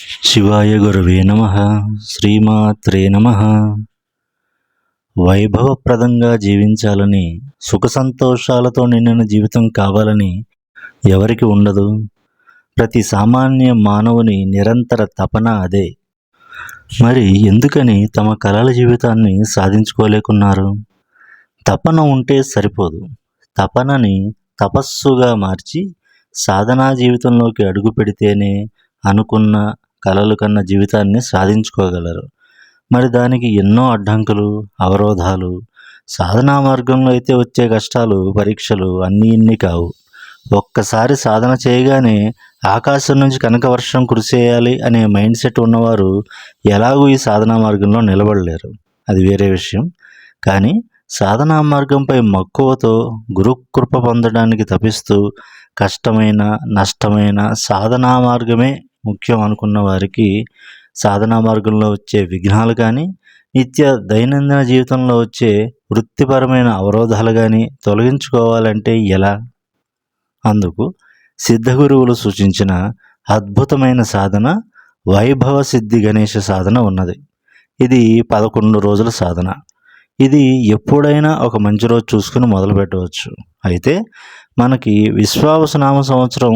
శివాయ గురవే నమ. శ్రీమాత్రే నమ. వైభవప్రదంగా జీవించాలని సుఖ సంతోషాలతో నిండిన జీవితం కావాలని ఎవరికి ఉండదు. ప్రతి సామాన్య మానవుని నిరంతర తపన అదే. మరి ఎందుకని తమ కళల జీవితాన్ని సాధించుకోలేకున్నారు? తపన ఉంటే సరిపోదు. తపనని తపస్సుగా మార్చి సాధనా జీవితంలోకి అడుగు పెడితేనే అనుకున్న కలలు కన్న జీవితాన్ని సాధించుకోగలరు. మరి దానికి ఎన్నో అడ్డంకులు అవరోధాలు సాధనా మార్గంలో అయితే వచ్చే కష్టాలు పరీక్షలు అన్నీ ఇన్ని కావు. ఒక్కసారి సాధన చేయగానే ఆకాశం నుంచి కనక వర్షం కురిసేయాలి అనే మైండ్ సెట్ ఉన్నవారు ఎలాగూ ఈ సాధనా మార్గంలో నిలబడలేరు. అది వేరే విషయం. కానీ సాధనా మార్గంపై మక్కువతో గురుకృప పొందడానికి తపిస్తూ కష్టమైన నష్టమైన సాధనా మార్గమే ముఖ్యం అనుకున్న వారికి సాధనా మార్గంలో వచ్చే విఘ్నాలు కానీ నిత్య దైనందిన జీవితంలో వచ్చే వృత్తిపరమైన అవరోధాలు కానీ తొలగించుకోవాలంటే ఎలా? అందుకు సిద్ధగురువులు సూచించిన అద్భుతమైన సాధన వైభవ సిద్ధి గణేష సాధన ఉన్నది. ఇది పదకొండు రోజుల సాధన. ఇది ఎప్పుడైనా ఒక మంచి రోజు చూసుకుని మొదలు పెట్టవచ్చు అయితే మనకి విశ్వావసనామ సంవత్సరం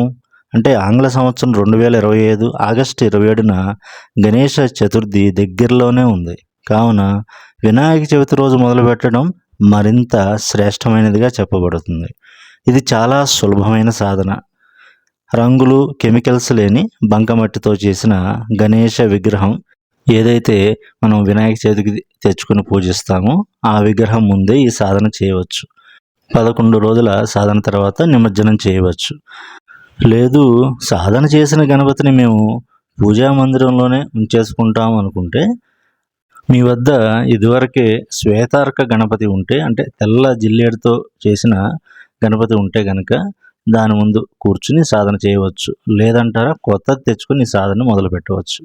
అంటే ఆంగ్ల సంవత్సరం రెండు వేల ఇరవై ఐదు ఆగస్టు ఇరవై ఏడున గణేష చతుర్థి దగ్గరలోనే ఉంది. కావున వినాయక చవితి రోజు మొదలు పెట్టడం మరింత శ్రేష్టమైనదిగా చెప్పబడుతుంది. ఇది చాలా సులభమైన సాధన. రంగులు కెమికల్స్ లేని బంకమట్టితో చేసిన గణేష విగ్రహం ఏదైతే మనం వినాయక చవితికి తెచ్చుకుని పూజిస్తామో ఆ విగ్రహం ముందే ఈ సాధన చేయవచ్చు. పదకొండు రోజుల సాధన తర్వాత నిమజ్జనం చేయవచ్చు. లేదు సాధన చేసిన గణపతిని మేము పూజా మందిరంలోనే ఉంచేసుకుంటాం అనుకుంటే మీ వద్ద ఇదివరకే శ్వేతార్క గణపతి ఉంటే అంటే తెల్ల జిల్లేడుతో చేసిన గణపతి ఉంటే గనక దాని ముందు కూర్చుని సాధన చేయవచ్చు. లేదంటారా కొత్తది తెచ్చుకుని సాధన మొదలు పెట్టవచ్చు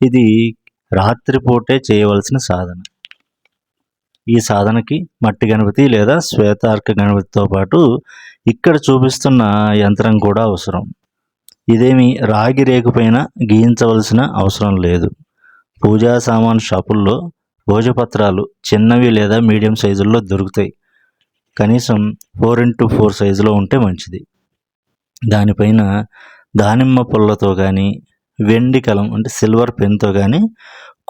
ఇది రాత్రిపూటే చేయవలసిన సాధన. ఈ సాధనకి మట్టి గణపతి లేదా శ్వేతార్క గణపతితో పాటు ఇక్కడ చూపిస్తున్న యంత్రం కూడా అవసరం. ఇదేమి రాగి రేకుపైన గీయించవలసిన అవసరం లేదు. పూజా సామాన్ షాపుల్లో భోజపత్రాలు చిన్నవి లేదా మీడియం సైజుల్లో దొరుకుతాయి. కనీసం ఫోర్ ఇంటూ ఫోర్ సైజులో ఉంటే మంచిది. దానిపైన దానిమ్మ పుల్లతో కానీ వెండి కలం అంటే సిల్వర్ పెన్తో కానీ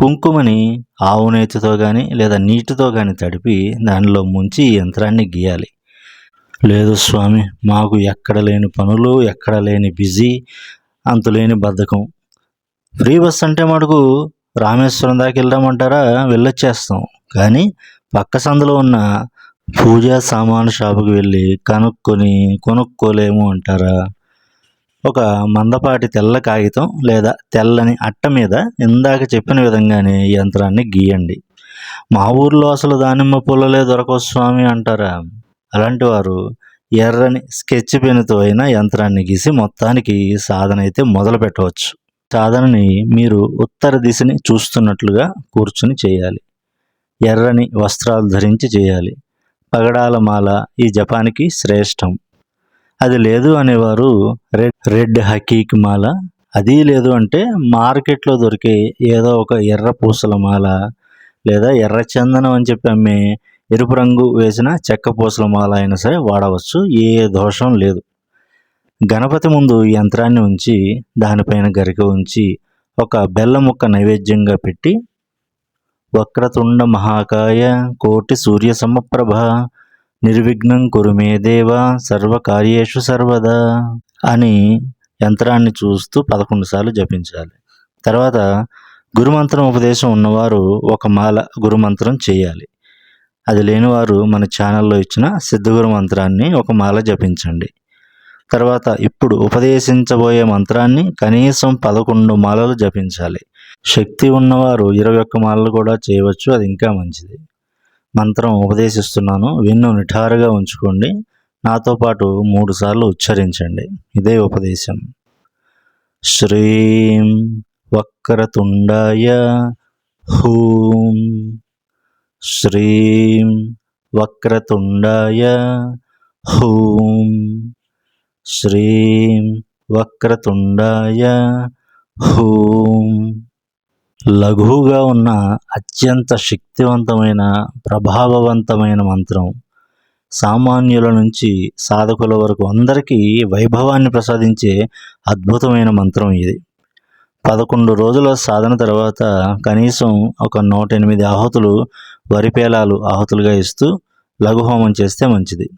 కుంకుమని ఆవు నేతితో కానీ లేదా నీటితో కానీ తడిపి దానిలో ముంచి యంత్రాన్ని గీయాలి. లేదు స్వామి మాకు ఎక్కడ లేని పనులు ఎక్కడ లేని బిజీ అంతులేని బద్ధకం. ఫ్రీ బస్ అంటే మటుకు రామేశ్వరం దాకా వెళ్దామంటారా? వెళ్ళొచ్చేస్తాం. కానీ పక్క సందులో ఉన్న పూజా సామాను షాపుకి వెళ్ళి కనుక్కొని కొనుక్కోలేము అంటారా? ఒక మందపాటి తెల్ల కాగితం లేదా తెల్లని అట్ట మీద ఇందాక చెప్పిన విధంగానే ఈ యంత్రాన్ని గీయండి. మా ఊర్లో అసలు దానిమ్మ పుల్లలే దొరకవు స్వామి అంటారా? అలాంటి వారు ఎర్రని స్కెచ్ పెన్తో అయినా యంత్రాన్ని గీసి మొత్తానికి సాధన అయితే మొదలు పెట్టవచ్చు. సాధనని మీరు ఉత్తర దిశని చూస్తున్నట్లుగా కూర్చుని చేయాలి. ఎర్రని వస్త్రాలు ధరించి చేయాలి. పగడాల మాల ఈ జపానికి శ్రేష్టం. అది లేదు అనేవారు రెడ్ రెడ్ హకీక్ మాల. అది లేదు అంటే మార్కెట్లో దొరికే ఏదో ఒక ఎర్ర పూసల మాల లేదా ఎర్ర చందనం అని చెప్పి అమ్మే ఎరుపు రంగు వేసిన చెక్క పూసల మాల అయినా సరే వాడవచ్చు ఏ దోషం లేదు. గణపతి ముందు యంత్రాన్ని ఉంచి దానిపైన గరిక ఉంచి ఒక బెల్ల ముక్క నైవేద్యంగా పెట్టి వక్రతుండ మహాకాయ కోటి సూర్య సమప్రభ నిర్విఘ్నం కురుమేదేవా సర్వకార్యేషు సర్వదా అని యంత్రాన్ని చూస్తూ పదకొండు సార్లు జపించాలి. తర్వాత గురుమంత్రం ఉపదేశం ఉన్నవారు ఒక మాల గురుమంత్రం చేయాలి. అది లేనివారు మన ఛానల్లో ఇచ్చిన సిద్ధగురు మంత్రాన్ని ఒక మాల జపించండి. తర్వాత ఇప్పుడు ఉపదేశించబోయే మంత్రాన్ని కనీసం పదకొండు మాలలు జపించాలి. శక్తి ఉన్నవారు ఇరవై ఒక్క మాలలు కూడా చేయవచ్చు అది ఇంకా మంచిది. మంత్రం ఉపదేశిస్తున్నాను. విన్ను నిఠారుగా ఉంచుకోండి. నాతో పాటు మూడు సార్లు ఉచ్చరించండి. ఇదే ఉపదేశం. శ్రీం వక్రతుండాయ హూం. శ్రీం వక్రతుండాయ హూం. శ్రీం వక్రతుండాయ హూం. లఘువుగా ఉన్న అత్యంత శక్తివంతమైన ప్రభావవంతమైన మంత్రం. సామాన్యుల నుంచి సాధకుల వరకు అందరికీ వైభవాన్ని ప్రసాదించే అద్భుతమైన మంత్రం ఇది. పదకొండు రోజుల సాధన తర్వాత కనీసం ఒక నూట ఎనిమిది ఆహుతులు వరిపేలాలు ఆహుతులుగా ఇస్తూ లఘుహోమం చేస్తే మంచిది.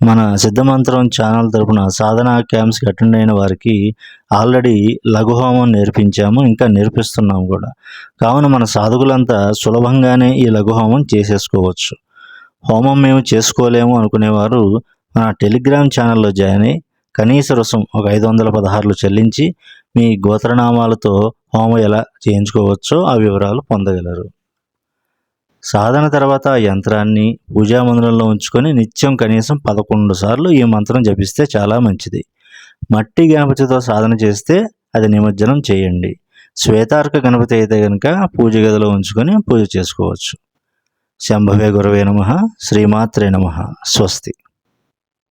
మన సిద్ధమంత్రం ఛానల్ తరపున సాధన క్యాంప్స్కి అటెండ్ అయిన వారికి ఆల్రెడీ లఘుహోమం నేర్పించాము ఇంకా నేర్పిస్తున్నాము కూడా. కావున మన సాధకులంతా సులభంగానే ఈ లఘుహోమం చేసేసుకోవచ్చు. హోమం మేము చేసుకోలేము అనుకునేవారు మన టెలిగ్రామ్ ఛానల్లో జాయిన్ అయ్యి కనీస రుసం ఒక ఐదు వందల పదహారులు చెల్లించి మీ గోత్రనామాలతో హోమం ఎలా చేయించుకోవచ్చో ఆ వివరాలు పొందగలరు. సాధన తర్వాత ఆ యంత్రాన్ని పూజా మందిరంలో ఉంచుకొని నిత్యం కనీసం పదకొండు సార్లు ఈ మంత్రం జపిస్తే చాలా మంచిది. మట్టి గణపతితో సాధన చేస్తే అది నిమజ్జనం చేయండి. శ్వేతార్క గణపతి అయితే కనుక పూజ గదిలో ఉంచుకొని పూజ చేసుకోవచ్చు. శంభవే గురవే నమ. శ్రీమాత్రే నమ. స్వస్తి.